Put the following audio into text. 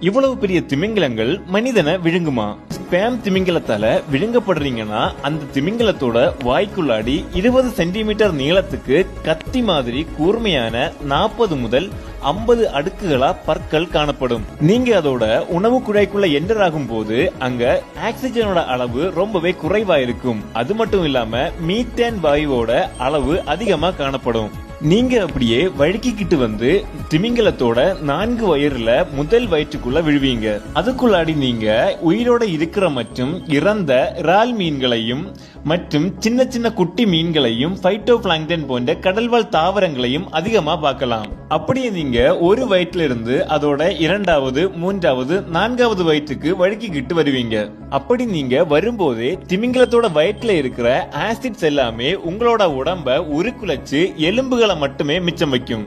இவ்வளவு பெரிய திமிங்கலங்கள் மனிதனை விழுங்குமா? ஸ்பேம் திமிங்கலத்தால விழுங்கப்படுறீங்கன்னா அந்த திமிங்கலத்தோட வாய்க்குள்ளாடி இருபது சென்டிமீட்டர் நீளத்துக்கு கத்தி மாதிரி கூர்மையான நாற்பது முதல் ஐம்பது அடுக்குகளா பற்கள் காணப்படும். நீங்க அதோட உணவு குழாய்க்குள்ள என்டர் ஆகும் போது அங்க ஆக்சிஜனோட அளவு ரொம்பவே குறைவா இருக்கும். அது மட்டும் இல்லாம மீத்தேன் வாயுவோட அளவு அதிகமா காணப்படும். நீங்க அப்படியே வழுக்கிக்கிட்டு வந்து திமிங்கலத்தோட நான்கு வயிறுல முதல் வயிற்றுக்குள்ள விழுவீங்க. அதுக்குள்ளாடி நீங்க உயிரோட இருக்கிற மற்றும் இறந்த இறால் மீன்களையும் மற்றும் சின்ன சின்ன குட்டி மீன்களையும் ஃபைட்டோ பிளாங்டன் போன்ற கடல்வாழ் தாவரங்களையும் அதிகமா பார்க்கலாம். அப்படியே நீங்க ஒரு வயிற்றுல இருந்து அதோட இரண்டாவது மூன்றாவது நான்காவது வயிற்றுக்கு வழுக்கிக்கிட்டு வருவீங்க. அப்படி நீங்க வரும்போதே திமிங்கலத்தோட வயிற்றுல இருக்கிற ஆசிட்ஸ் எல்லாமே உங்களோட உடம்ப உருக்குலைச்சு எலும்புகள் மட்டுமே மிச்சம் வைக்கும்.